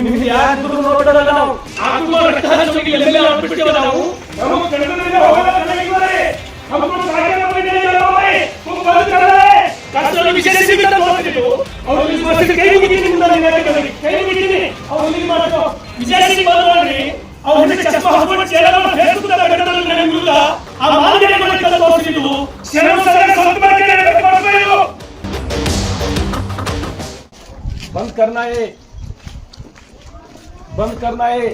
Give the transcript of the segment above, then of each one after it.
ನಿಮ್ಗೆ ಯಾರಿದ್ರು ನೋಡಲ್ಲ ನಾವು ಆತ್ಮ ರಕ್ತ ಹರಿಸೋಕೆ ಎಲ್ಲೆಲ್ಲ ಆಗ್ಬಿಡ್ತೇವೆ ನಾವು ನಮ್ಮ ಕಣ್ಣಲ್ಲಿ ಹೋಗಲ್ಲ ಕಣ್ಣಲ್ಲಿದ್ದಾರೆ. हमको सारे अपने नहीं जाना है तुम बंद कर रहे हैं कष्टों विषय से भी तक बोलते हो और इस बात से कहीं भी किसी मुद्दा नहीं लेकर करेंगे कहीं भी किसी और इस बात को विजय सिंह बोल रहे हैं और उन्हें चश्मा हुआ चेहरा और फेसबुक का घटना नहीं मिलता अब मान के कोई कल तोड़ दी हो शर्म से सब पर के कर रहे हो बंद करना है बंद करना है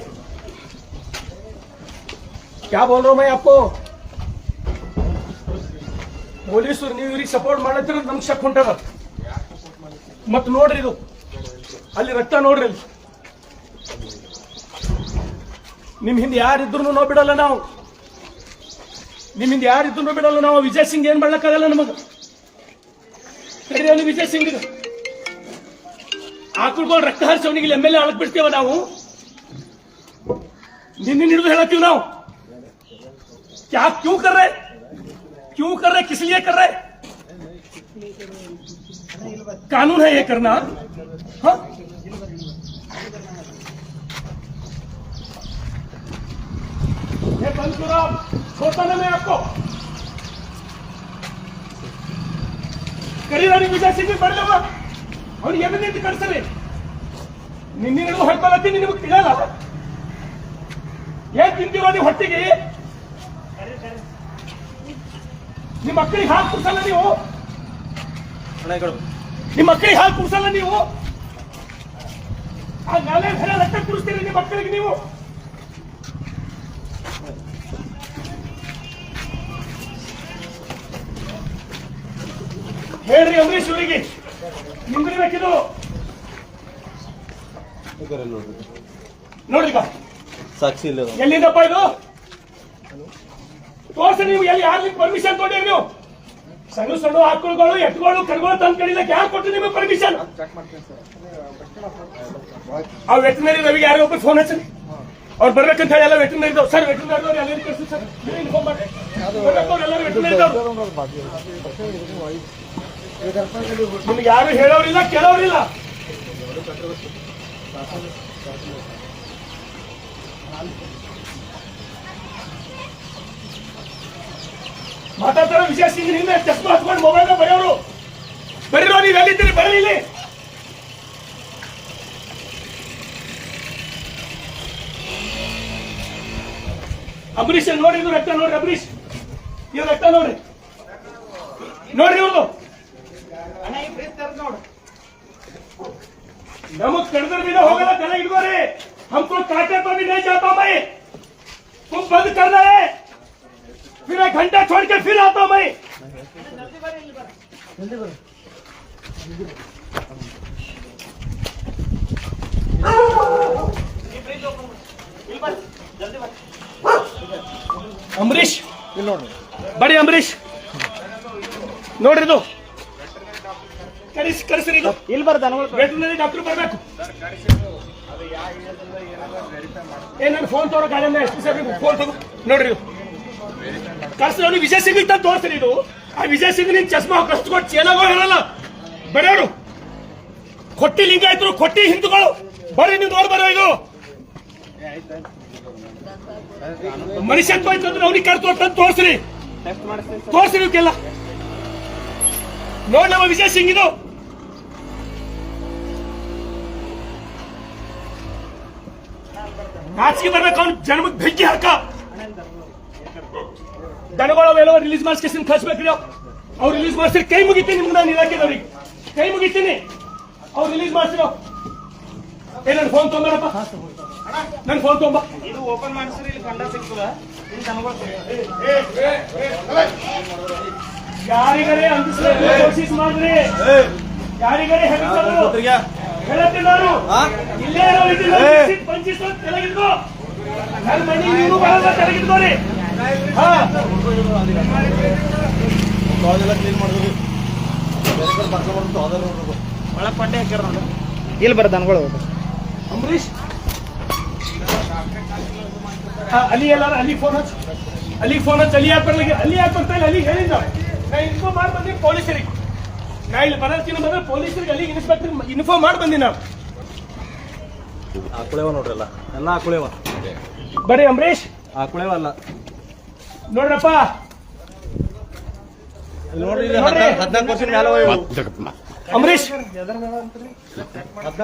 क्या बोल रहा हूं मैं आपको ಪೊಲೀಸರು ನೀವು ಇವ್ರಿಗೆ ಸಪೋರ್ಟ್ ಮಾಡತ್ತಿರ ನಮ್ಗೆ ಶಕ್ ಹೊಂಟದ ಮತ್ ನೋಡ್ರಿ ಇದು ಅಲ್ಲಿ ರಕ್ತ ನೋಡ್ರಿ ಅಲ್ಲಿ ನಿಮ್ ಹಿಂದೆ ಯಾರಿದ್ರು ನಾವು ಬಿಡಲ್ಲ ನಾವು ನಿಮ್ ಹಿಂದೆ ಯಾರಿದ್ರು ಬಿಡಲ್ಲ ನಾವು ವಿಜಯ್ ಸಿಂಗ್ ಏನ್ ಮಾಡ್ಲಕ್ಕಾಗಲ್ಲ ನಮಗ ಸರಿ ಅಲ್ಲಿ ವಿಜಯ್ ಸಿಂಗ್ ಆಕಳ್ಕೊಂಡು ರಕ್ತ ಹರಿಸೋನಿಗೆ ಎಮ್ ಎಲ್ ಎ ಅಳಕ್ ಬಿಡ್ತೇವ ನಾವು निन्नी निर्दोष तो क्यों ना हो? क्या आप क्यों कर रहे? क्यों कर रहे? किस लिए कर रहे? कानून है ये करना। हा? ये बंद करो ना मैं आपको। करी रानी विजय सिंह भी बढ़ लगा। और ये भी नहीं तो कर सके। निन्नी निर्दोष हड़पाला निन्नी किला ला ಏನ್ ತಿಂತೀರೋ ನೀವು ಹೊಟ್ಟಿಗೆ ನಿಮ್ಮ ಮಕ್ಕಳಿಗೆ ಹಾಲು ಕುಡ್ಸಲ್ಲ ನೀವು? ನಿಮ್ಮ ಮಕ್ಕಳಿಗೆ ಹಾಲು ಕುಡ್ಸಲ್ಲ ನೀವು? ಆ ನಾಳೆ ಬೇರೆ ರಕ್ತ ಕುಡಿಸ್ತೀರಿ ನಿಮ್ಮ ಮಕ್ಕಳಿಗೆ ನೀವು? ಹೇಳ್ರಿ ಅಂಬರೀಶ್ ಅವರಿಗೆ. ನಿಂದಿರ್ಬೇಕಿದು ನೋಡ್ರಿ. ಬಾ ಸಾಕ್ಷಿ ಇಲ್ಲ. ಎಲ್ಲಿಂದಪ್ಪ ಇದು? ತೋರ್ಸಿ ನೀವು ಎಲ್ಲಿ ಯಾರ್ಲಿಕ್ಕೆ ಪರ್ಮಿಷನ್ ತೊಗೊಂಡಿರಿ ನೀವು? ಸಣ್ಣ ಸಣ್ಣ ಆಕಳುಗಳು ಎತ್ತುಗಳು ಕರುಗಳು ತಂದು ಕಡಿಲಕ್ಕೆ ಯಾರು ಕೊಟ್ಟು ನಿಮಗೆ ಪರ್ಮಿಷನ್ ಆ ವೆಟನರಿ ರವಿ ಯಾರೋ ಒಬ್ಬರು ಫೋನ್ ಹಚ್ಚಿ ಅವ್ರು ಬರ್ಬೇಕಂತ ಹೇಳಿ ಎಲ್ಲ ವೆಟನರಿ ಸರ್ ವೆಟನರಿ ಅವ್ರು ಎಲ್ಲರೂ ಕಳಿಸಿ ಸರ್? ಇನ್ಫಾರ್ಮ್ ಮಾಡಿ ಎಲ್ಲರೂ ವೆಟನರಿ ನಿಮ್ಗೆ ಯಾರು ಹೇಳೋರಿಲ್ಲ ಕೇಳೋರಿಲ್ಲ. ಮಾತಾಡ್ತಾರೋ ವಿಶೇಷ ಸಿಂಗ್ನಿಂದ ಚಸ್ಮಾ ಹಚ್ಕೊಂಡು ಮೊಬೈಲ್ ಬರೆಯೋರು. ಬರೀರೋ, ನೀವು ಎಲ್ಲಿದ್ದೀರಿ? ಬರಲಿ ಇಲ್ಲಿ. ಅಂಬರೀಷ್ ನೋಡಿ, ಇವ್ರು ರಕ್ತ ನೋಡ್ರಿ ಅಂಬರೀಷ್ ಇದು ರಕ್ತ ನೋಡ್ರಿ. ನೋಡ್ರಿ ಇವ್ರದು. ನಮಗ್ ಕಡ್ದ್ರ ಹೋಗಲ್ಲ, ತಲೆ ಹಿಡ್ಕೋರಿ. हमको काटे तो भी नहीं जाता मैं तुम बंद कर रहे हैं फिर एक घंटा छोड़ के फिर आता हूं मैं ಅಂಬರೀಶ್ ಇಲ್ಲಿ ನೋಡ್ರಿ ಬರೀ ಅಂಬರೀಶ್ ನೋಡ್ರಿ ಇದು ಕರೆಸಿ ಕರೆಸ್ರಿ ಇದು ಇಲ್ಲಿ ಬರ್ದ ದನಗಳು ವೆಟರ್ನರಿ ಡಾಕ್ಟರ್ ಬರಬೇಕು ಏ ಫೋನ್ ತೋರೋ ಎಸ್ ಪಿ ಫೋನ್ ತಗೋ ನೋಡ್ರಿ ಅವ್ನಿಗೆ ವಿಜಯ್ ಸಿಂಗ್ ಅಂತ ತೋರಿಸ್ರಿ ಇದು. ಆ ವಿಜಯ್ ಸಿಂಗ್ ನಿನ್ ಚಸ್ಮಾ ಕಷ್ಟು ಕೊಟ್ಟು ಚೇಲಾಗೋ ಇರಲ್ಲ. ಬರೆಯೋರು ಕೊಟ್ಟಿ ಲಿಂಗಾಯತರು, ಕೊಟ್ಟಿ ಹಿಂದೂಗಳು. ಬರ್ರಿ, ನೀವು ನೋಡಿ ಬರೋ ಇದು. ಮನುಷ್ಯತ್ವ ಇತ್ತಂದ್ರೆ ಅವ್ನಿಗೆ ಕರ್ ಅಂತ ತೋರ್ಸ್ರಿ. ತೋರ್ಸ್ರಿ ಇವಕ್ಕೆಲ್ಲ ನೋಡಿ ನಮ್ಮ ವಿಜಯ್ ಸಿಂಗ್ ಇದು. ನಾಚಿಕೆ ಬರ್ಬೇಕು ಅವ್ನು ಜನ್ಮಕ್ ಬೆಂಕಿ ಹಾಕ. ದನಗಳ ಅವೆಲ್ಲ ರಿಲೀಸ್ ಮಾಡಿಸ್ಕೇಸಿನ ಕಳ್ಸ್ಬೇಕ್ರಿ ಅವ್ರು ರಿಲೀಸ್ ಮಾಡಿಸ್ರಿ ಕೈ ಮುಗಿತೀನಿ ನಿಮ್ಗೆ ನಾನು ಇಲಾಖೆದವ್ರಿಗೆ. ಕೈ ಮುಗಿತೀನಿ. ಅವ್ರು ರಿಲೀಸ್ ಮಾಡಿಸಿರೋ ಏ ನನ್ನ ಫೋನ್ ತೊಗೊಂಬರಪ್ಪ ನನ್ನ ಫೋನ್ ತೊಗೊಂಬ ಇದು ಓಪನ್ ಮಾಡಿಸ್ರಿ ಇಲ್ಲಿ ಕಂಡ ಸಿಗ್ತದ. ಯಾರಿಗರೇ ಅಂದಿಸ್ಬೇಕು ಕೋಶಿಸ್ ಮಾಡ್ರಿ. ಯಾರಿಗರೇ ಹೆಂಗ್? ಇಲ್ಲೇ ಬೇರೆ ದನಗಳು ಅಂಬರೀಶ್ ಅಲ್ಲಿ ಎಲ್ಲಾರ ಅಲ್ಲಿ ಫೋನ್ ಹಚ್ಚ. ಅಲ್ಲಿ ಫೋನ್ ಹಚ್ಚ. ಅಲ್ಲಿ ಯಾಕೆ ಬರ್ಲಿಕ್ಕೆ ಅಲ್ಲಿ ಯಾಕೆ ಬರ್ತಾ ಇಲ್ಲ? ಅಲ್ಲಿ ಹೇಳಿದ್ದ. ನಾ ಇನ್ಫೋ ಮಾಡಿ ಬಂದಿನಿ ಪೊಲೀಸರಿಗೆ. ನಾ ಇಲ್ಲಿ ಬರೋದಕ್ಕಿಂತ ಬಂದ್ರೆ ಪೊಲೀಸರಿಗೆ ಅಲ್ಲಿ ಇನ್ಸ್ಪೆಕ್ಟರ್ ಇನ್ಫಾರ್ಮ್ ಮಾಡಿ ಬಂದಿ ನಾವು ಆಕುಳೇವ ನೋಡ್ರಲ್ಲ ಎಲ್ಲ ಆಕುಳೇವ. ಬರಿ ಅಂಬರೀಶ್ ಆಕುಳೇವ ಅಲ್ಲ. ನೋಡ್ರಪ್ಪ. ಇಲ್ಲಿ ನೋಡ್ರಿ. ಹದ್ನಾಲ್ಕು ವರ್ಷದ ಇವು. ಅಂಬರೀಶ್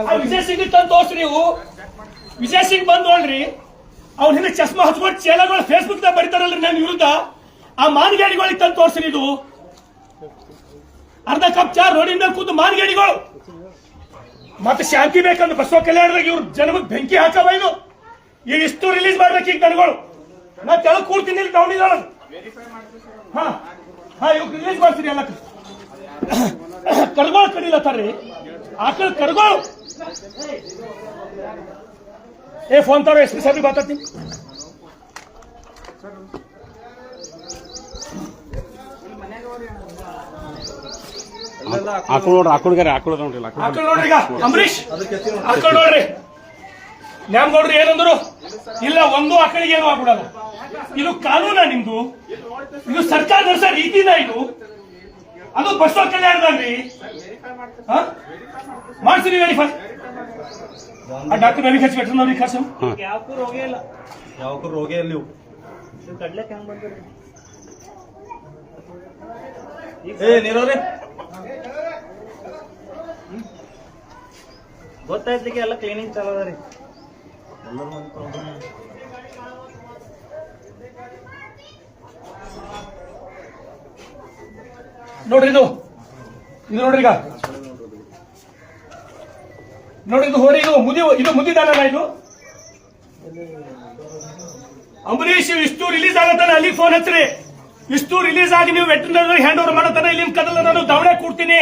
ಆ ವಿಜಯ್ ಸಿಂಗ್ ತಂದು ತೋರ್ಸ್ರಿ ನೀವು ವಿಜಯ್ ಸಿಂಗ್ ಬಂದ್ ನೋಡ್ರಿ. ಅವ್ನ ಹಿಂದೆ ಚಸ್ಮಾ ಹಚ್ಕೊಂಡು ಚೇಲಗಳು ಫೇಸ್ಬುಕ್ ದಾಗ ಬರೀತಾರಲ್ರಿ ನನ್ನ ವಿರುದ್ಧ. ಆ ಮಾನಗಾಡಿಗಳಿಗೆ ತಂದು ತೋರ್ಸ್ರಿ ಇದು. ಅರ್ಧ ಕಪ್ ಚಾ ರೋಡಿನ ಮೇಲೆ ಕೂತು ಮಾನ್ಗಾಡಿಗಳು ಮತ್ತೆ ಶಾಂತಿ ಬೇಕಂದ್ರೆ ಬಸವ ಕಲ್ಯಾಣದಾಗ ಇವ್ರು ಜನಮಗೆ ಬೆಂಕಿ ಹಾಕವ ಇದು. ಈಗ ಇಷ್ಟು ರಿಲೀಸ್ ಮಾಡ್ಬೇಕು ಈಗ ದನಗಳು. ನಾ ತೆಳಗ್ ಕೂಡ್ತೀನಿ ಇಲ್ಲಿ ತಗೊಂಡಿದ್ದಾಳ ಹಾ ಹಾ ಇವಾಗ ರಿಲೀಸ್ ಮಾಡ್ತೀರಿ ಎಲ್ಲ ಕರ್ಗೋಳ್ ಕಡಿಲತ್ತಾರ್ರಿ ಆಕಳ ಕರ್ಗೋಳು. ಏ ಫೋನ್ ತಾರೋ ಎಸ್ ಪಿ ಸಾಹೇಬ್ರಿಗೆ ಮಾತಾಡ್ತೀನಿ. ಆಕಳು ನೋಡ್ರಿ ಆಕಳುಗಾರೆ ಆಕಳು ನೋಡ್ರಿ ಆಕಳು ಆಕಳ ನೋಡ್ರಿ ಈಗ ಅಂಬರೀಶ್ ಆಕಳು ನೋಡ್ರಿ. ನೋಡ್ರಿ ಏನಂದ್ರು? ಇಲ್ಲ ಒಂದು ಆಕಳಿಗೆ ಏನು ಆಗ್ಬಿಡಲ್ಲ. ಇದು ಕಾನೂನ ನಿಮ್ದು? ಇದು ಸರ್ಕಾರ ನಡೆಸ ರೀತಿನ ಇದು? ಅದು ಬಸವ ಕಲ್ಯಾಣದಲ್ಲಿ ಮಾಡ್ತೀನಿ ವೆರಿಫೈ ಆ ಡಾಕ್ಟರ್ ನನಗೆ ಹಚ್ಚಿಬಿಟ್ರೆ ಅವ್ರಿಗೆ ಖರ್ಚು. ಯಾವಕ್ಕೂ ರೋಗ ಇಲ್ಲ. ಯಾವಕ್ಕೂ ರೋಗ ಇಲ್ಲ ನೀವು. ಕಡ್ಲೆ ಹೆಂಗ್ ಬಂದ್ರಿ ಏ ನೀರವ್ರಿ. ಗೊತ್ತಾಯ್ತಿಗೆ ಎಲ್ಲ ಕ್ಲೀನಿಂಗ್ ಚಾಲೋ ಅದ ರೀ. ಎಲ್ಲರೂ ಒಂದು ಪ್ರಾಬ್ಲಮ್ ನೋಡ್ರಿ ಇದು. ಇದು ನೋಡ್ರಿ ಈಗ. ನೋಡ್ರಿ ಇದು ಹೋರಿ, ಇದು ಮುದಿ, ಇದು ಮುದಿದಾನ ಇದು. ಅಂಬರೀಶ್ ಇಷ್ಟು ರಿಲೀಸ್ ಆಗತ್ತಲ್ಲ ಅಲ್ಲಿ ಫೋನ್ ಹಚ್ಚ್ರಿ. ಇಷ್ಟು ರಿಲೀಸ್ ಆಗಿ ನೀವು ವೆಟರ್ನರಿ ಹ್ಯಾಂಡ್ ಓವರ್ ಮಾಡತ್ತಾನ ಇಲ್ಲಿ ಕದಲ ನಾನು ದವಡೆ ಕೊಡ್ತೀನಿ.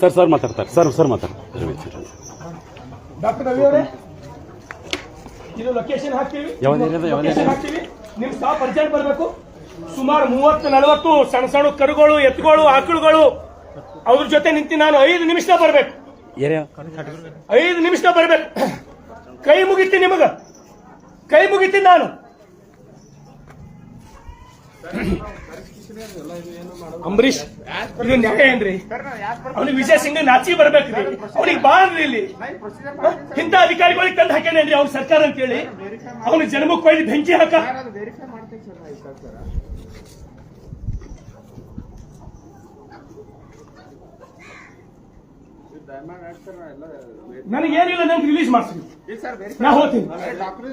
ಸರ್ ಸರ್ ಮಾತಾಡ್ತಾರೆ. ಸರ್ ಸರ್ ಮಾತಾಡ್ತಾರೆ. ಡಾಕ್ಟರ್ ರವಿ ಅವರೇ? ಇದು ಲೊಕೇಶನ್ ಹಾಕ್ತೀವಿ. ಯಾವ ಏರಿಯಾದ? ಯಾವ ಲೊಕೇಶನ್ ಏರಿಯಾದ? ಹಾಕ್ತೀವಿ. ನಿಮ್ ಸ್ಟಾಫ್ ಅರ್ಜೆಂಟ್ ಬರಬೇಕು. ಸುಮಾರು ಮೂವತ್ತು ನಲವತ್ತು ಸಣ್ಣ ಸಣ್ಣ ಕರುಗಳು ಎತ್ತುಗಳು ಆಕಳುಗಳು ಅವ್ರ ಜೊತೆ ನಿಂತು ನಾನು ಐದು ನಿಮಿಷ ಬರ್ಬೇಕು. ಐದು ನಿಮಿಷ ಬರ್ಬೇಕು. ಕೈ ಮುಗಿತಿ ನಿಮಗ. ಕೈ ಮುಗಿತಿ ನಾನು. ಅಂಬರೀಶ್ ಇದು ನ್ಯಾಯ ಏನ್ರಿ? ಅವನಿಗೆ ವಿಜಯ್ ಸಿಂಗ್ ನಾಚಿ ಬರ್ಬೇಕ್ರಿ ಅವನಿಗೆ ಬಾಳ್ರಿ ಇಲ್ಲಿ? ಇಂಥ ಅಧಿಕಾರಿಗಳಿಗೆ ತಂದು ಹಾಕ್ಯಾನೇನ್ರಿ ಅವ್ನ ಸರ್ಕಾರ ಅಂತೇಳಿ. ಅವನ ಜನ್ಮಕ್ಕೆ ಬೆಂಕಿ ಹಾಕ. ನನಗೇನಿಲ್ಲ ನಂಗೆ ರಿಲೀಸ್ ಮಾಡ್ತೀನಿ. ನಾ ಹೋಗ್ತೀನಿ.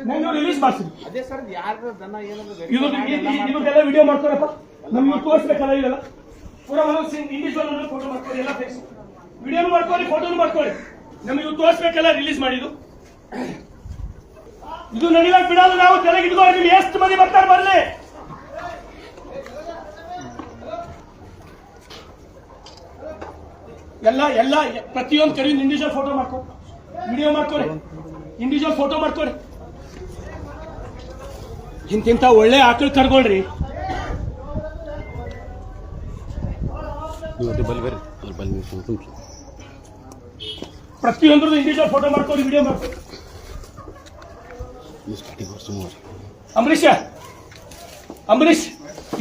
ನಂಗೆ ರಿಲೀಸ್ ಮಾಡ್ತೀನಿ. ಇದು ಇದಕ್ಕೆಲ್ಲ ವಿಡಿಯೋ ಮಾಡ್ತಾರಪ್ಪ. ನಮ್ಗೆ ತೋರಿಸ್ಬೇಕಲ್ಲ ಇದೆಲ್ಲ ಪೂರ ಸಿಂಗ್ ಇಂಡಿವಿಜುವಲ್ ಫೋಟೋ ಮಾಡ್ಕೊಳ್ಳಿ ಎಲ್ಲ ಫೇಸ್ ವಿಡಿಯೋ ಮಾಡ್ಕೊಳ್ಳಿ ಫೋಟೋನು ಮಾಡ್ಕೊಳ್ಳಿ. ನಮ್ಗೆ ಇವು ತೋರಿಸ್ಬೇಕಲ್ಲ ರಿಲೀಸ್ ಮಾಡಿದ್ದು. ಇದು ನಡಿಲಾಕ್ ಬಿಡೋದು ನಾವು ತೆಲಗಿ ಇಟ್ಕೊಂಡು ನೀವು ಎಷ್ಟು ಮಂದಿ ಬರ್ತಾರೆ ಬರ್ಲಿ. ಎಲ್ಲ ಎಲ್ಲ ಪ್ರತಿಯೊಂದು ಕಡೆ ಇಂಡಿವಿಜುವಲ್ ಫೋಟೋ ಮಾಡ್ಕೊ. ವಿಡಿಯೋ ಮಾಡ್ಕೊಳ್ಳಿ ಇಂಡಿವಿಜುವಲ್ ಫೋಟೋ ಮಾಡ್ಕೊಳ್ಳಿ ಇಂತಿಂತ ಒಳ್ಳೆ ಆಕಳು ಕರ್ಗೊಳ್ರಿ. ಪ್ರತಿಯೊಂದ್ರದ್ದು ಇಂಡಿವಿಜುವಲ್ ಫೋಟೋ ಮಾಡ್ಕೊಳ್ಳಿ ವಿಡಿಯೋ ವರ್ಷ ಅಂಬರೀಷ ಅಂಬರೀಷ್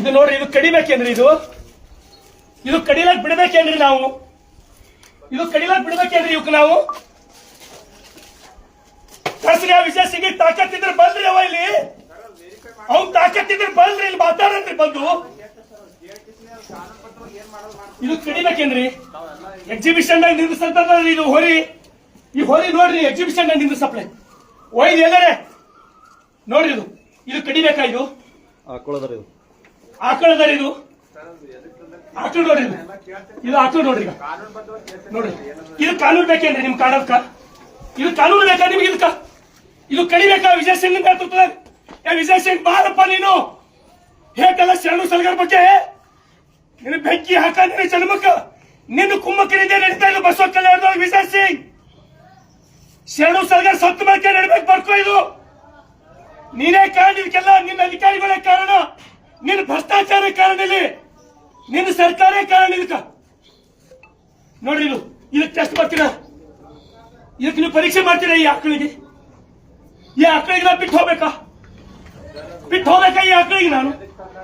ಇದು ನೋಡ್ರಿ ಇದು ಕಡಿಬೇಕೇನ್ರಿ ಇದು? ಇದು ಕಡಿಲಕ್ಕೆ ಬಿಡಬೇಕೇನ್ರಿ ನಾವು? ಇದು ಕಡಿಲಾಕ್ ಬಿಡ್ಬೇಕೇನ್ರಿ ಇವಕ್ಕೆ ನಾವು? ಕಸರಿ ಆ ವಿಷಯ ಸಿಗಿ ತಾಕತ್ ತಾಕತ್ತಿದ್ರೆ ಬಲ್ರಿ ಅವ ಇಲ್ಲಿ. ಅವ್ನ್ ತಾಕತ್ತಿದ್ರೆ ಬಲ್ರಿ ಇಲ್ಲಿ ಮಾತಾಡನ್ರಿ ಬಂದು. ಇದು ಕಡಿಬೇಕೇನ್ರಿ ಎಕ್ಸಿಬಿಷನ್ ನಿಂದ್ರಿ ಇದು ಹೊರಿ. ಈ ಹೊರಿ ನೋಡ್ರಿ ಎಕ್ಸಿಬಿಷನ್ ನಿಂದಿಸಪ್ಲೆ ಒಯ್ದು ಎಲ್ಲರೇ. ನೋಡ್ರಿ ಇದು. ಇದು ಕಡಿಬೇಕಾ ಇದು. ಆಕಳದ್ರಿ ಇದು. ಆಕಳು ನೋಡ್ರಿ ಇದು. ಆಕಳು ನೋಡ್ರಿ ನೋಡ್ರಿ. ಇದು ಕಾನೂನು ಬೇಕೇನ್ರಿ ನಿಮ್ ಕಾಣದ್ಕ ಇದು ಕಾನೂನು ಬೇಕಾ ನಿಮ್ಗೆ ಇದಕ್ಕ ಇದು ಕಡಿಬೇಕಾ ವಿಜಯ್ ಸಿಂಗ್ ನೇತೃತ್ವದ ಏ ವಿಜಯ್ ಸಿಂಗ್ ಬಾರಪ್ಪ ನೀನು. ಹೇಗಲ್ಲ ಶರಣು ಸಲಗರ ಬಗ್ಗೆ. ನಿನ್ನ ಬೆಂಕಿ ಹಾಕ ನಿನ್ನ ಜನ್ಮಕ್ಕ. ನಿನ್ನ ಕುಮ್ಮಕ್ಕನಿಂದ ನಡೀತಾ ಇದ್ದು ಬಸವ ಕಲ್ಯಾಣದೊಳಗೆ ವಿಜಯ್ ಸಿಂಗ್. ಶರಣು ಸಲಗರ್ ಸತ್ತು ಬಳಕೆ ನಡಬೇಕು, ಬರ್ಕೋ ಇದು. ನೀನೇ ಕಾರಣ, ಇದಕ್ಕೆಲ್ಲ ನಿನ್ನ ಅಧಿಕಾರಿಗಳೇ ಕಾರಣ. ನಿನ್ನ ಭ್ರಷ್ಟಾಚಾರ ಕಾರಣ ಇಲ್ಲಿ ನಿನ್ನ ಸರ್ಕಾರ ಕಾರಣ ಇದಕ್ಕ. ನೋಡ್ರಿ ಇದು ಇದಕ್ಕೆ ಟೆಸ್ಟ್ ಮಾಡ್ತೀರಾ ಇದಕ್ಕೆ ನೀವು ಪರೀಕ್ಷೆ ಮಾಡ್ತೀರಾ ಈ ಆಕಳಿಗೆ? ಈ ಆಕಳಿಗೆ ನಾವು ಬಿಟ್ಟು ಹೋಗ್ಬೇಕಾ? ಬಿಟ್ಟು ಹೋಗ್ಬೇಕಾ ಈ ಆಕಳಿಗೆ ನಾನು?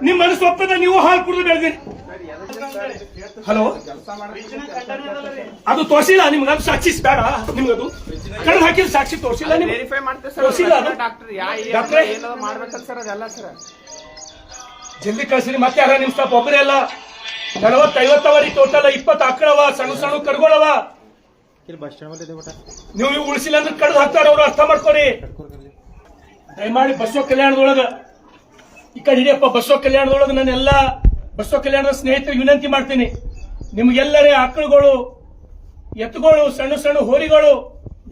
ನಿಮ್ಮ ಮನಸ್ಸು ಒಪ್ಪದ ನೀವು ಹಾಲು ಕುಡಿದು ಬೆಳೆದಿರಿ. ಹಲೋ? ಅದು ತೋರಿಸಿಲ್ಲ ನಿಮ್ಗೆ ಅದು ಸಾಕ್ಷಿ ಬೇಡ ನಿಮ್ಗದು ಕಣ್ಣು ಹಾಕಿದ ಸಾಕ್ಷಿ ತೋರಿಸಿಲ್ಲ ಸರ್ ತೋರಿಸಿಲ್ಲ? ಡಾಕ್ಟರ್ ಜಲ್ದಿ ಕಳ್ಸಿರಿ ಮತ್ತೆ ಯಾರ ನಿಮ್ ಸ್ಟಾಪ್ ಒಬ್ಬರೇ ಅಲ್ಲ. ನಲವತ್ತೈವತ್ತವರಿ ಟೋಟಲ್ ಇಪ್ಪತ್ತು ಆಕಳವ ಸಣ್ಣ ಸಣ್ಣ ಕರ್ಗೊಳವ ನೀವು ಇವು ಉಳಿಸಿಲ್ಲ ಅಂದ್ರೆ ಕಡ್ದು ಹಾಕ್ತಾರ ಅವ್ರು ಅರ್ಥ ಮಾಡ್ಕೊರಿ. ದಯಮಾಡಿ ಬಸವ ಕಲ್ಯಾಣದೊಳಗ. ಈ ಕಡೆ ಹಿಡಿಯಪ್ಪ ಬಸವ ಕಲ್ಯಾಣದೊಳಗ ಎಲ್ಲ ಬಸವ ಕಲ್ಯಾಣದ ಸ್ನೇಹಿತರಿಗೆ ವಿನಂತಿ ಮಾಡ್ತೀನಿ. ನಿಮ್ಗೆಲ್ಲರೇ ಆಕಳುಗಳು ಎತ್ತುಗಳು ಸಣ್ಣ ಸಣ್ಣ ಹೋರಿಗಳು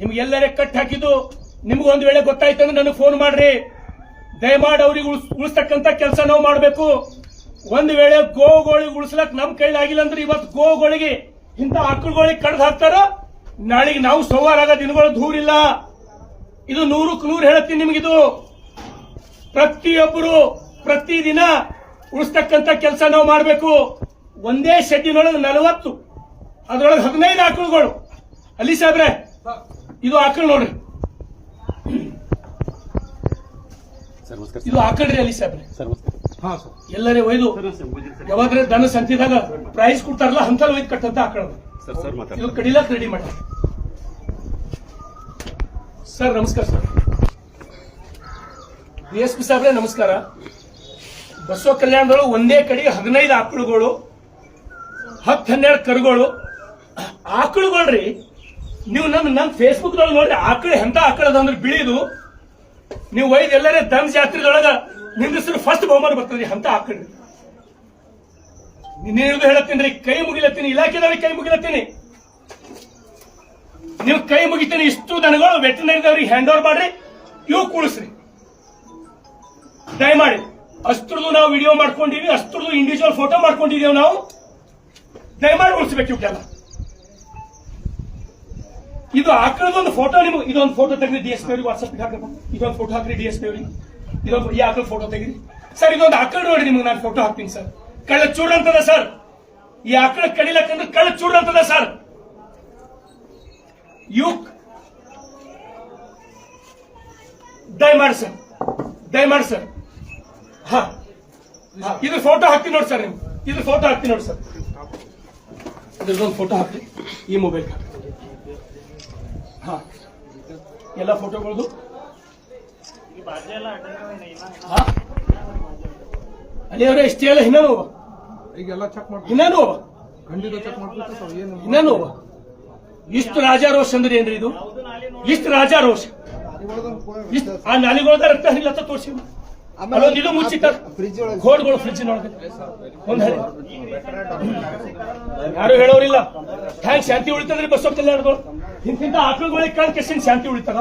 ನಿಮ್ಗೆಲ್ಲರೇ ಕಟ್ ಹಾಕಿದ್ದು. ನಿಮ್ಗೆ ಒಂದ್ ವೇಳೆ ಗೊತ್ತಾಯ್ತು ಅಂದ್ರೆ ನನಗೆ ಫೋನ್ ಮಾಡ್ರಿ. ದಯಮಾಡಿ ಅವ್ರಿಗೆ ಉಳಿಸ್ ಉಳಿಸ್ತಕ್ಕಂತ ಕೆಲಸ ನಾವು ಮಾಡಬೇಕು. ಒಂದ್ ವೇಳೆ ಗೋಗಳಿಗೆ ಉಳಿಸ್ಲಕ್ ನಮ್ ಕೈಲಿ ಆಗಿಲ್ಲ ಅಂದ್ರೆ ಇವತ್ತು ಗೋಗಳಿಗೆ ಇಂಥ ಆಕಳುಗಳಿಗೆ ಕಡ್ದು ಹಾಕ್ತಾರ ನಾಳೆಗೆ ನಾವು ಸೋವಾರಾಗ ಆಗೋ ದಿನಗಳು ದೂರಿಲ್ಲ. ಇದು ನೂರಕ್ಕೆ ನೂರು ಹೇಳ್ತೀನಿ ನಿಮಗಿದು. ಪ್ರತಿಯೊಬ್ಬರು ಪ್ರತಿದಿನ ಉಳಿಸ್ತಕ್ಕಂತ ಕೆಲಸ ನಾವು ಮಾಡಬೇಕು. ಒಂದೇ ಶೆಡ್ಡಿನೊಳಗೆ ನಲವತ್ತು ಅದರೊಳಗೆ ಹದಿನೈದು ಆಕಳುಗಳು. ಅಲ್ಲಿ ಸಾಬ್ರೆ ಇದು ಆಕಳು ನೋಡ್ರಿ ಸರ್ ನಮಸ್ಕಾರ ಇದು ಆಕಳ್ರಿ ಅಲ್ಲಿ ಸಾಹೇಬ್ರಿ. ಸರ್ ನಮಸ್ಕಾರ. ಹಾ ಸರ್. ಎಲ್ಲರೇ ಒಯ್ದು. ಯಾವಾಗ್ರೆ ದನ ಸಂತಿದಾಗ ಪ್ರೈಸ್ ಕೊಡ್ತಾರಲ್ಲ ಅಂತಲ್ಲಿ ಒಯ್ದು ಕಟ್ಟಂತ ಹಾಕೊಳ್ಳೋದು ಸರ್ ಸರ್ ಇದು ಮಾತಾಡ್ತಾರೆ ಕಡಿಲಾಕ್ ರೆಡಿ ಮಾಡಿ. ಸರ್ ನಮಸ್ಕಾರ ಸರ್. ಡಿ ಎಸ್ ಪಿ ಸಾಹೇಬ್ರೆ ನಮಸ್ಕಾರ. ಬಸವ ಕಲ್ಯಾಣದೊಳಗೆ ಒಂದೇ ಕಡೆಗೆ ಹದಿನೈದು ಆಕಳುಗಳು ಹತ್ತು ಹನ್ನೆರಡು ಕರುಗಳು. ಆಕಳುಗಳ್ರಿ ನೀವು ನನ್ನ ನನ್ನ ಫೇಸ್ಬುಕ್ ನೋಡ್ರಿ ಆಕಳು ಎಂತ ಆಕಳದ ಅಂದ್ರೆ ಬಿಳಿದು ನೀವು ಒಯ್ದು ಎಲ್ಲರೇ ದಮ್ ಜಾತ್ರೆದೊಳಗ ನಿಂದಿಸಿದ್ರೆ ಫಸ್ಟ್ ಬಹುಮಾನ ಬರ್ತದೆ ಅಂತ ಹಾಕೊಂಡ್ರಿ ನೀನು ಹೇಳತ್ತೀನಿ ಕೈ ಮುಗಿಲತ್ತೀನಿ ಇಲಾಖೆದವ್ರಿಗೆ ಕೈ ಮುಗಿಲತ್ತೀನಿ. ನೀವು ಕೈ ಮುಗಿತೀನಿ, ಇಷ್ಟು ದನಗಳು ವೆಟನರಿದವ್ರಿಗೆ ಹ್ಯಾಂಡ್ ಓವರ್ ಮಾಡ್ರಿ, ಇವು ಕೂಡಿಸ್ರಿ ದಯಮಾಡಿ ಅಷ್ಟ್ರದ್ದು ನಾವು ವಿಡಿಯೋ ಮಾಡ್ಕೊಂಡಿವಿ ಅಷ್ಟ್ರದ್ದು ಇಂಡಿವಿಜುವಲ್ ಫೋಟೋ ಮಾಡ್ಕೊಂಡಿದ್ದೇವೆ ನಾವು. ದಯಮಾಡಿ ಉಳಿಸ್ಬೇಕು ಇವಕ್ಕೆಲ್ಲ ಇದು ಆಕಳದೊಂದು ಫೋಟೋ ನಿಮಗೆ, ಇದೊಂದು ಫೋಟೋ ತೆಗೆದು ಡಿ ಎಸ್ ಪಿ ಅವ್ರಿಗೆ ವಾಟ್ಸಪ್ ಹಾಕಬೇಕು. ಇದೊಂದು ಫೋಟೋ ಹಾಕ್ರಿ ಡಿ ಎಸ್ ಪಿ ಅವ್ರಿಗೆ. ಇದೊಂದು ಈ ಆಕಳ ಫೋಟೋ ತೆಗಿರಿ ಸರ್ ಇದೊಂದು ಆಕಳ ನೋಡಿ ನಿಮ್ಗೆ ನಾನು ಫೋಟೋ ಹಾಕ್ತೀನಿ ಸರ್ ಕಳ್ಳ ಚೂಡ್ ಅಂತದ ಸರ್ ಈ ಆಕಳ ಕಡಿಲಕ್ಕಂದ್ರೆ ಕಳ್ಳ ಚೂಡ್ ಅಂತದ ಸರ್ ಯು ದಯಮಾಡಿ ಸರ್ ದಯಮಾಡಿ ಸರ್ ಹಾ. ಇದು ಫೋಟೋ ಹಾಕ್ತೀನಿ ನೋಡಿ ಸರ್ ನೀವು ಇದು ಫೋಟೋ ಹಾಕ್ತೀನಿ ನೋಡಿ ಸರ್ ಇದ್ರದ್ದೊಂದು ಫೋಟೋ ಹಾಕ್ತೀನಿ ಈ ಮೊಬೈಲ್ ಎಲ್ಲ ಫೋಟೋಗಳದು? ಅಲ್ಲಿ ಅವರೇ ಇಷ್ಟೇ ಎಲ್ಲ ಹಿನ್ನೂ ಈಗೆಲ್ಲ ಚೆಕ್ ಮಾಡಿ ಇನ್ನೇನು ಖಂಡಿತ ಚೆಕ್ ಮಾಡ್ತೀವಿ ಸರ್ ಏನು ಇನ್ನೇನು ಇಷ್ಟು ರಾಜಾರೋಷ ಅಂದ್ರೆ ಏನ್ರಿ ಇದು? ಇಷ್ಟು ರಾಜಾರೋಷ ಇಷ್ಟು ಆ ನಾಲಿಗೊಳದ ರಕ್ತ ಹರಿಲತ್ತ ತೋರಿಸಿ. ಅಲ್ಲೊಂದು ಇದು ಮುಚ್ಚಿಟ್ಟ ಗೋಡ್ಗಳು ಫ್ರಿಜ್ ಒಳಗೆ ಒಂದ್ ಹರಿ. ಯಾರು ಹೇಳೋರಿಲ್ಲ. ಹ್ಯಾಂಗ್ ಶಾಂತಿ ಉಳಿತದ್ರಿ ಬಸವ ಕಲ್ಯಾಣಗಳು ಇಂತಿಂತ ಆಕಳುಗಳಿಗೆ ಕಣ್ ಕೆಸಿನ ಶಾಂತಿ ಉಳಿತಾರ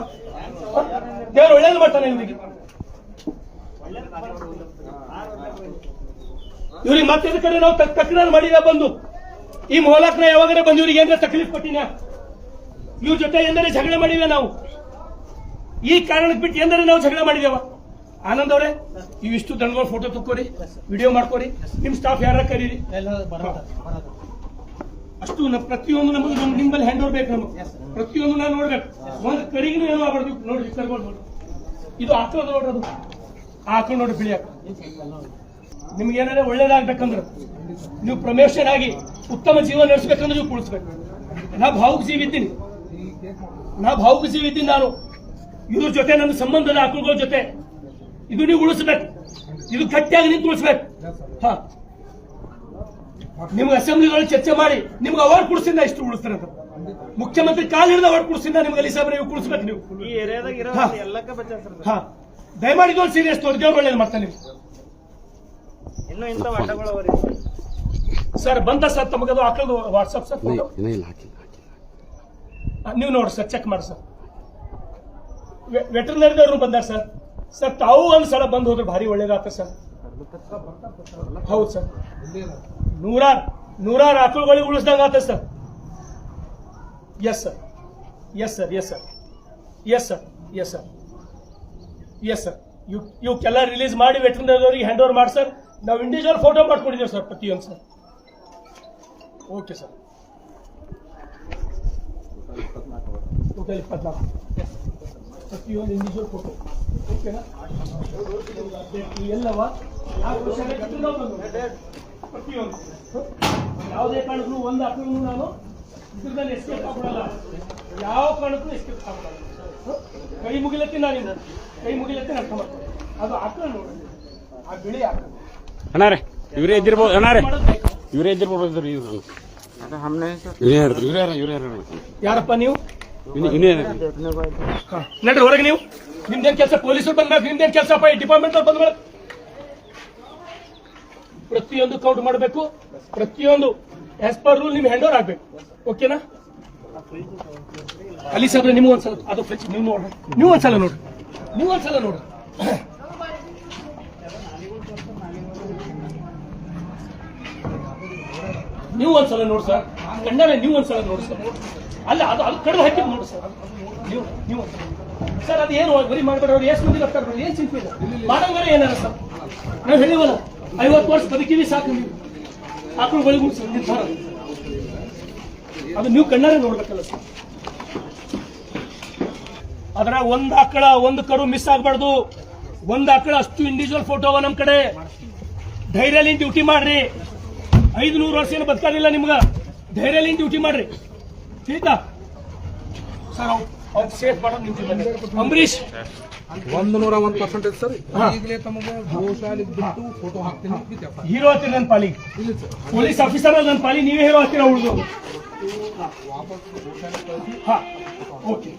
ದೇವ್ರು ಒಳ್ಳೇದು ಮಾಡ್ತಾನೆ ಇವರಿಗೆ ಇವ್ರಿಗೆ ಮತ್ತೆ ಕಡೆ ನಾವು ತಕ್- ತಕರಾರು ಮಾಡಿದ ಬಂದು. ಈ ಮೊಹಲಾಕ್ನ ಯಾವಾಗಲೇ ಬಂದು ಇವ್ರಿಗೆ ಏನಾರ ತಕ್ಲೀಫ್ ಕೊಟ್ಟಿನ? ಇವ್ರ ಜೊತೆ ಎಂದರೆ ಜಗಳ ಮಾಡಿದ ನಾವು. ಈ ಕಾರಣಕ್ಕೆ ಬಿಟ್ಟು ಎಂದರೆ ನಾವು ಜಗಳ ಮಾಡಿದೇವ ಆನಂದ್ ಅವರೇ ಇಷ್ಟು ದನಗಳ ಫೋಟೋ ತಕ್ಕೋರಿ ವಿಡಿಯೋ ಮಾಡ್ಕೋರಿ, ನಿಮ್ ಸ್ಟಾಫ್ ಯಾರ ಕರೀರಿ? ಅಷ್ಟು ಪ್ರತಿಯೊಂದು ನಮಗೆ ನಮ್ ನಿಮ್ಮಲ್ಲಿ ಹ್ಯಾಂಡ್ ಓವರ್ ಬೇಕು ನಮಗೆ. ಪ್ರತಿಯೊಂದು ನಾನು ನೋಡ್ಬೇಕು. ಒಂದು ಕರಿಗೂ ಏನೋ ಆಗ್ಬಾರ್ದು ನೋಡಿ ಕರ್ಕೊಂಡು ಇದು ಆಕಳದ ನೋಡ್ರಿ ಅದು. ಆಕಳ ನೋಡಿ ಬಿಳಿ ಆಕಳು ನಿಮ್ಗೆ ಏನಾದ್ರೆ ಒಳ್ಳೇದಾಗ್ಬೇಕಂದ್ರೆ, ನೀವು ಪ್ರಮೋಷನ್ ಆಗಿ ಉತ್ತಮ ಜೀವನ ನಡೆಸ್ಬೇಕಂದ್ರೆ ನೀವು ಕುಳಿಸ್ಬೇಕು. ನಾ ಭಾವುಕ ಜೀವಿ ಇದ್ದೀನಿ ನಾ ಭಾವುಕ ಜೀವಿದ್ದೀನಿ ನಾನು. ಇವ್ರ ಜೊತೆ ನನ್ನ ಸಂಬಂಧದ ಆಕಳುಗಳ ಜೊತೆ. ಇದು ನೀವು ಉಳಿಸ್ಬೇಕು. ಇದು ಗಟ್ಟಿಯಾಗಿ ನಿಂತು ಉಳಿಸ್ಬೇಕು. ಹಾ. ನಿಮ್ಗೆ ಅಸೆಂಬ್ಲಿಗಳಲ್ಲಿ ಚರ್ಚೆ ಮಾಡಿ ನಿಮ್ಗೆ ಅವಾರ್ಡ್ ಕೊಡ್ಸಿಂದ ಇಷ್ಟು ಉಳಿಸ್ತಾರೆ ಅಂತ. ಮುಖ್ಯಮಂತ್ರಿ ಕಾಲ್ ಹಿಡಿದ ಅವಾರ್ಡ್ ಕೊಡ್ಸಿಂದ ನಿಮ್ಗೆ ಅಲ್ಲಿ ಸಾಬ್ರೆ ನೀವು ಕುಡಿಸ್ಬೇಕು ನೀವು. ಈ ಏರಿಯಾದಾಗ ಇರೋ ಹಾ. ಎಲ್ಲಕ್ಕ ಬಚಾವ್ ಸರ್? ಹಾ. ದಯಮಾಡಿ ಇದೊಂದು ಸೀರಿಯಸ್ ತೋರಿ ದೇವ್ರು ಒಳ್ಳೇದು ಮಾಡ್ತಾನೆ ನೀವು ಇನ್ನೂ ಇಂಥ ಅಡ್ಡಗಳು ಸರ್ ಬಂದ ಸರ್ ತಮಗದು ಹಾಕೋದು ವಾಟ್ಸಪ್ ಸರ್? ಇನ್ನೂ ಇಲ್ಲ ಹಾಕಿಲ್ಲ ಹಾಕಿಲ್ಲ. ನೀವು ನೋಡಿ ಸರ್ ಚೆಕ್ ಮಾಡಿ ಸರ್. ವೆಟರ್ನರಿದವರು ಬಂದಾರ ಸರ್. ಸರ್ ತಾವು ಒಂದು ಸಲ ಬಂದು ಹೋದ್ರೆ ಭಾರಿ ಒಳ್ಳೇದಾಗ್ತದೆ ಸರ್ ಹೌದು ಸರ್ ನೂರಾರು ನೂರಾರು ಆಕಳುಗಳಿಗೆ ಉಳಿಸ್ದಂಗ ಆತ sir yes sir yes sir yes sir yes sir yes sir yes sir ಇವ್ ಇವಕ್ಕೆಲ್ಲ ರಿಲೀಸ್ ಮಾಡಿ ವೆಟರ್ನರಿದವ್ರಿಗೆ ಹ್ಯಾಂಡ್ ಓವರ್ ಮಾಡಿ ಸರ್ ನಾವು ಇಂಡಿವಿಜುವಲ್ ಫೋಟೋ ಮಾಡ್ಕೊಂಡಿದ್ದೇವೆ ಸರ್ ಪ್ರತಿಯೊಂದು ಸರ್ ಓಕೆ ಸರ್ ಟೋಟಲ್ ಇಪ್ಪತ್ನಾಲ್ಕು ಪ್ರತಿಯೊಂದು ಇಂಡಿವಿಜುವಲ್ ಫೋಟೋ ಓಕೆನಾ ಎಲ್ಲವ? ಪ್ರತಿಯೊಂದು. ಯಾವುದೇ ಕಾರಣಕ್ಕೂ ಒಂದು ಅಕ್ರಮ ನಾನು. ಇದ್ರದಲ್ಲಿ ಎಸ್ಕೇಪ್ ಆಗ್ಬಿಡಲ್ಲ. ಯಾವ ಕಾರಣಕ್ಕೂ ಎಸ್ಕೇಪ್ ಆಗ್ಬಿಡಲ್ಲ. ಕೈ ಮುಗಿಲಕ್ಕೆ ನಾನಿಂದ ಕೈ ಮುಗಿಲಕ್ಕೆ ನಾನು ಅದು ಹಾಕಲ್ಲ ನೋಡಿ. ಆ ಬಿಳಿ ಅಣ್ಣಾರೆ ಇವರೇ ಇದ್ದಿರ್ಬೋದು. ಅಣ್ಣಾರೆ ಇವರೇ ಇದ್ದಿರ್ಬೋದು ಇವ್ರು. ಯಾರಪ್ಪ ನೀವು? ನಡ್ರಿ, ಹೊರಗೆ ನೀವು. ನಿಮ್ದೇನ್ ಕೆಲಸ? ಪೊಲೀಸರು ಬಂದ್ಮೇಲೆ ನಿಮ್ದೇನ್ ಕೆಲಸ? ಡಿಪಾರ್ಟ್ಮೆಂಟ್ ಬಂದ್ಮೇಲೆ. ಪ್ರತಿಯೊಂದು ಕೌಂಟ್ ಮಾಡಬೇಕು. ಪ್ರತಿಯೊಂದು ಆಸ್ ಪರ್ ರೂಲ್ ನಿಮ್ಮ ಹ್ಯಾಂಡ್ ಓವರ್ ಆಗ್ಬೇಕು ಓಕೆನಾ ಅಲ್ಲಿ ಸಾಬ್ರೆ ನಿಮ್ಗೆ ಒಂದ್ಸಲ ಅದು ಫ್ರೆಂಚ್ ನೀವು ನೋಡ್ರಿ. ನೀವು ಒಂದ್ಸಲ ನೋಡ್ರಿ. ನೀವು ಒಂದ್ಸಲ ನೋಡ್ರಿ. ನೀವು ಒಂದ್ಸಲ ನೋಡಿ ಸರ್. ಕಂಡ ನೀವು ಒಂದ್ಸಲ ನೋಡಿ ಸರ್. ಅಲ್ಲ, ಅದು ಅದು ಕಡಿದು ಹಾಕಿ ನೋಡಿ ಸರ್ ನೀವು ನೀವು ಸರ್, ಅದು ಏನು ಬರೀ ಮಾಡ್ಬೇಡ ಅವ್ರು ಎಷ್ಟು ಮಂದಿ ಬರ್ತಾರೆ ಏನು ಚಿಂತೆ ಇಲ್ಲ. ಏನಾರ ಸರ್? ನಾವು ಹೇಳಿವಲ್ಲ, ಐವತ್ತು ವರ್ಷ ಬದುಕಿವಿ ಸಾಕು ನೀವು. ಆಕಳು ಬಳಿಗೂ ಸರ್ ನಿರ್ಧಾರ. ಅದು ನೀವು ಕಣ್ಣಾರೆ ನೋಡ್ಬೇಕಲ್ಲ ಸರ್. ಅದರ ಒಂದ್ ಆಕಳ, ಒಂದು ಕಡು ಮಿಸ್ ಆಗ್ಬಾರ್ದು. ಒಂದ್ ಆಕಳ ಅಷ್ಟು ಇಂಡಿವಿಜುವಲ್ ಫೋಟೋ ಅವ ನಮ್ ಕಡೆ. ಧೈರ್ಯಲಿ ಡ್ಯೂಟಿ ಮಾಡ್ರಿ. ಐದು ನೂರು ವರ್ಷ ಏನು ಬದುಕಾದಿಲ್ಲ ನಿಮ್ಗ. ಧೈರ್ಯಲಿ ಡ್ಯೂಟಿ ಮಾಡ್ರಿ. ತಿಳಿತಾ ಸರ್ ಅವ್ರು ಸೇಫ್ ಮಾಡೋದು ನಿಂತಿದ್ದಾರೆ ಅಂಬರೀಶ್ ಒಂದು ನೂರ ಒಂದು ಪರ್ಸೆಂಟೇಜ್ ಸರ್. ಈಗಲೇ ತಮಗೆ ಗೋಶಾಲೆ ಬಿಟ್ಟು ಫೋಟೋ ಹಾಕ್ತೀನಿ. ಹೀರೋ ಹತ್ತಿರ ನನ್ನ ಪಾಲಿಗೆ ಪೊಲೀಸ್ ಆಫೀಸರ್ ನನ್ನ ಪಾಲಿ. ನೀವೇ ಹೀರೋ ಹತ್ತಿರ ಉಳಿದು ಹಾ. ಓಕೆ.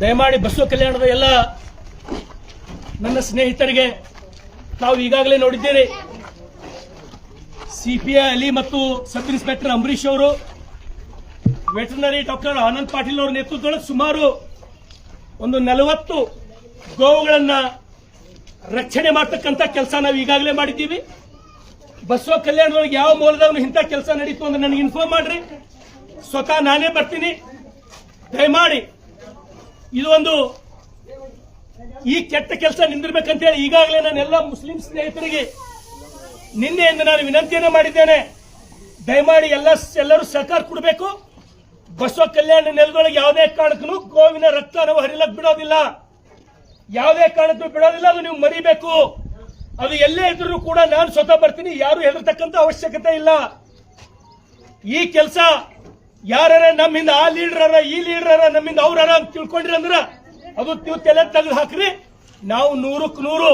ದಯಮಾಡಿ ಬಸವ ಕಲ್ಯಾಣದ ಎಲ್ಲ ನನ್ನ ಸ್ನೇಹಿತರಿಗೆ ನಾವು ಈಗಾಗಲೇ ನೋಡಿದ್ದೇವೆ. ಸಿಪಿಐ ಅಲಿ ಮತ್ತು ಸಬ್ ಇನ್ಸ್ಪೆಕ್ಟರ್ ಅಂಬರೀಶ್ ಅವರು, ವೆಟರ್ನರಿ ಡಾಕ್ಟರ್ ಆನಂದ್ ಪಾಟೀಲ್ ಅವರ ನೇತೃತ್ವದಲ್ಲಿ ಸುಮಾರು ಒಂದು ನಲವತ್ತು ಗೋವುಗಳನ್ನ ರಕ್ಷಣೆ ಮಾಡ್ತಕ್ಕಂಥ ಕೆಲಸ ನಾವು ಈಗಾಗಲೇ ಮಾಡಿದ್ದೀವಿ. ಬಸವ ಕಲ್ಯಾಣದೊಳಗೆ ಯಾವ ಮೂಲದವನು ಇಂಥ ಕೆಲಸ ನಡೀತು ಅಂದ್ರೆ ನನಗೆ ಇನ್ಫಾರ್ಮ್ ಮಾಡ್ರಿ. ಸ್ವತಃ ನಾನೇ ಬರ್ತೀನಿ. ದಯಮಾಡಿ ಇದು ಒಂದು ಈ ಕೆಟ್ಟ ಕೆಲಸ ನಿಂದಿರ್ಬೇಕಂತ ಹೇಳಿ ಈಗಾಗಲೇ ನಾನು ಎಲ್ಲ ಮುಸ್ಲಿಂ ಸ್ನೇಹಿತರಿಗೆ ನಿನ್ನೆಯಿಂದ ನಾನು ವಿನಂತಿಯನ್ನು ಮಾಡಿದ್ದೇನೆ, ದಯಮಾಡಿ ಎಲ್ಲ ಎಲ್ಲರೂ ಸಹಕಾರ ಕೊಡಬೇಕು. ಬಸವ ಕಲ್ಯಾಣ ನೆಲದೊಳಗೆ ಯಾವುದೇ ಕಾರಣಕ್ಕೂ ಗೋವಿನ ರಕ್ತ ನಾವು ಹರಿಲಕ್ ಬಿಡೋದಿಲ್ಲ. ಯಾವುದೇ ಕಾರಣಕ್ಕೂ ಬಿಡೋದಿಲ್ಲ, ಅದು ನೀವು ಮರಿಬೇಕು. ಅದು ಎಲ್ಲೇ ಇದ್ರೂ ಕೂಡ ನಾನು ಸ್ವತಃ ಬರ್ತೀನಿ, ಯಾರು ಹೆದರ್ತಕ್ಕಂಥ ಅವಶ್ಯಕತೆ ಇಲ್ಲ. ಈ ಕೆಲಸ ಯಾರ ನಮ್ಮಿಂದ ಆ ಲೀಡರ್ ಈ ಲೀಡರ್ ನಮ್ಮಿಂದ ಅವ್ರ ಅಂತ ತಿಳ್ಕೊಂಡ್ರಿ ಅಂದ್ರ ಅದು ನೀವು ತಲೆ ತೆಗೆದು ಹಾಕ್ರಿ. ನಾವು ನೂರಕ್ಕೆ ನೂರು.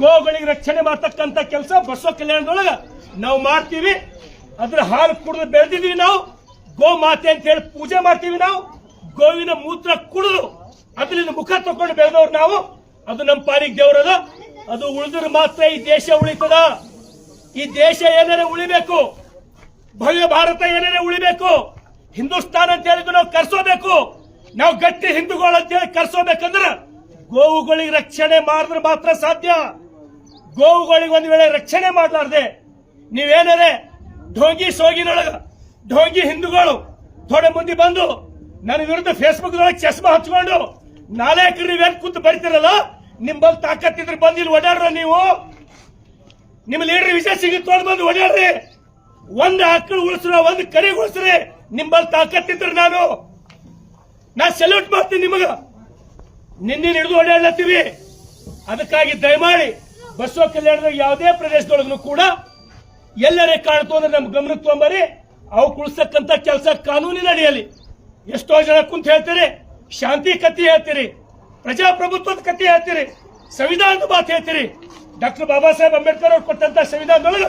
ಗೋಗಳಿಗೆ ರಕ್ಷಣೆ ಮಾಡ್ತಕ್ಕಂಥ ಕೆಲಸ ಬಸವ ಕಲ್ಯಾಣದೊಳಗ ನಾವು ಮಾಡ್ತೀವಿ. ಅದ್ರ ಹಾಲು ಕುಡಿದು ಬೆಳೆದಿದೀವಿ ನಾವು. ಗೋ ಮಾತೆ ಅಂತ ಹೇಳಿ ಪೂಜೆ ಮಾಡ್ತೀವಿ ನಾವು. ಗೋವಿನ ಮೂತ್ರ ಕುಡಿದು ಅದರಿಂದ ಮುಖ ತಕೊಂಡು ಬೆಳೆದವ್ರು ನಾವು. ಅದು ನಮ್ಮ ಪಾರಿಗೆ ದೇವರದ. ಅದು ಉಳಿದ್ರೆ ಮಾತ್ರ ಈ ದೇಶ ಉಳಿತದ. ಈ ದೇಶ ಏನಾರ ಉಳಿಬೇಕು. ಭವ್ಯ ಭಾರತ ಏನಾರ ಉಳಿಬೇಕು. ಹಿಂದೂಸ್ತಾನ್ ಅಂತ ಹೇಳಿದ್ರು ನಾವು ಕರ್ಸೋಬೇಕು. ನಾವು ಗಟ್ಟಿ ಹಿಂದೂಗಳು ಅಂತ ಹೇಳಿ ಕರ್ಸೋಬೇಕಂದ್ರೆ ಗೋವುಗಳಿಗೆ ರಕ್ಷಣೆ ಮಾಡಿದ್ರೆ ಮಾತ್ರ ಸಾಧ್ಯ. ಗೋವುಗಳಿಗೆ ಒಂದು ವೇಳೆ ರಕ್ಷಣೆ ಮಾಡಲಾರ್ದೆ ನೀವೇನರೆ ಢೋಂಗಿ ಸೋಗಿನೊಳಗ, ಢೋಂಗಿ ಹಿಂದೂಗಳು ಥೋಡೆ ಮುಂದೆ ಬಂದು ನನ್ನ ವಿರುದ್ಧ ಫೇಸ್ಬುಕ್ ದೊಳಗೆ ಚಸ್ಮಾ ಹಚ್ಕೊಂಡು ನಾಲ್ಕರು ನೀವೇನ್ ಕೂತು ಬರ್ತೀರಲ್ಲ? ನಿಮ್ಮಲ್ಲಿ ತಾಕತ್ತಿದ್ರೆ ಬಂದಿಲ್ಲ ಓಡಾಡ್ರ ನೀವು? ನಿಮ್ಮ ಲೀಡರ್ ವಿಷಯ ಸಿಗುತ್ತೆ ತೋಡ್ ಬಂದು ಓಡಾಡ್ರಿ. ಒಂದ್ ಆಕಳು ಉಳಿಸ್ರ, ಒಂದ್ ಕರಿ ಉಳಿಸ್ರಿ. ನಿಮ್ಮಲ್ಲಿ ತಾಕತ್ತಿದ್ರೆ ನಾನು, ನಾ ಸೆಲ್ಯೂಟ್ ಮಾಡ್ತೀನಿ ನಿಮಗ. ನಿನ್ನೆ ಹಿಡಿದು ಓಡಾಡ್ಲತ್ತೀವಿ. ಅದಕ್ಕಾಗಿ ದಯಮಾಡಿ ಬಸವ ಕಲ್ಯಾಣದ ಯಾವುದೇ ಪ್ರದೇಶದೊಳಗೂ ಕೂಡ ಎಲ್ಲರೇ ಕಾಣ್ತು ಅಂದ್ರೆ ನಮ್ ಗಮನಕ್ಕೆ ತೊಂಬರಿ ಅವು ಕುಳಿಸ್ತಕ್ಕಂತ ಕೆಲಸ ಕಾನೂನಿನ ಅಡಿಯಲ್ಲಿ. ಎಷ್ಟೋ ಜನ ಕುಂತ ಹೇಳ್ತೀರಿ, ಶಾಂತಿ ಕತ್ತಿ ಹೇಳ್ತೀರಿ, ಪ್ರಜಾಪ್ರಭುತ್ವದ ಕತ್ತಿ ಹೇಳ್ತೀರಿ, ಸಂವಿಧಾನದ ಮಾತು ಹೇಳ್ತೀರಿ. ಡಾಕ್ಟರ್ ಬಾಬಾ ಸಾಹೇಬ್ ಅಂಬೇಡ್ಕರ್ ಅವ್ರು ಕೊಟ್ಟಂತ ಸಂವಿಧಾನದೊಳಗೆ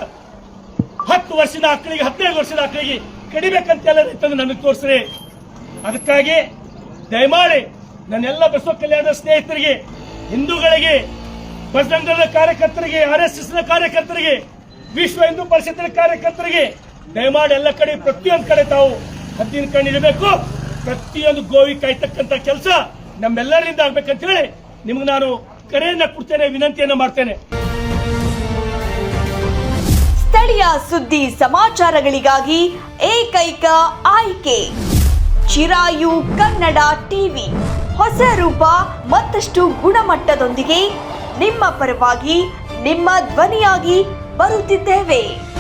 ಹತ್ತು ವರ್ಷದ ಆಕಳಿಗೆ, ಹದಿನೈದು ವರ್ಷದ ಆಕಳಿಗೆ ಕಡಿಬೇಕಂತ ಎಲ್ಲ ಇತ್ತಂದ್ರೆ ನನಗೆ ತೋರಿಸ್ರಿ. ಅದಕ್ಕಾಗಿ ದಯಮಾಡಿ ನನ್ನೆಲ್ಲ ಬಸವ ಕಲ್ಯಾಣ ಸ್ನೇಹಿತರಿಗೆ, ಹಿಂದೂಗಳಿಗೆ ಬಜರಂಗದ ಕಾರ್ಯಕರ್ತರಿಗೆ ಆರ್ ಎಸ್ ಎಸ್ ಕಾರ್ಯಕರ್ತರಿಗೆ, ವಿಶ್ವ ಹಿಂದೂ ಪರಿಷತ್ತಿನ ಕಾರ್ಯಕರ್ತರಿಗೆ ದಯಮಾಡಿ ಎಲ್ಲ ಕಡೆ ಪ್ರತಿಯೊಂದು ಕಡೆ ತಾವು ಹದ್ದಿನ ಕಣ್ಣಿಡಬೇಕು ಪ್ರತಿಯೊಂದು ಗೋವಿ ಕಾಯ್ತಕ್ಕಂತ ಕೆಲಸ ನಮ್ಮೆಲ್ಲರಿಂದ ಆಗ್ಬೇಕಂತ ಹೇಳಿ ನಿಮ್ಗೆ ನಾನು ಕರೆಯನ್ನ ಕೊಡ್ತೇನೆ, ವಿನಂತಿಯನ್ನ ಮಾಡ್ತೇನೆ. ಸ್ಥಳೀಯ ಸುದ್ದಿ ಸಮಾಚಾರಗಳಿಗಾಗಿ ಏಕೈಕ ಆಯ್ಕೆ. ಚಿರಾಯು ಕನ್ನಡ ಟಿವಿ. ಹೊಸ ರೂಪ ಮತ್ತಷ್ಟು ಗುಣಮಟ್ಟದೊಂದಿಗೆ ನಿಮ್ಮ ಪರವಾಗಿ ನಿಮ್ಮ ಧ್ವನಿಯಾಗಿ ಬರುತ್ತಿದ್ದೇವೆ.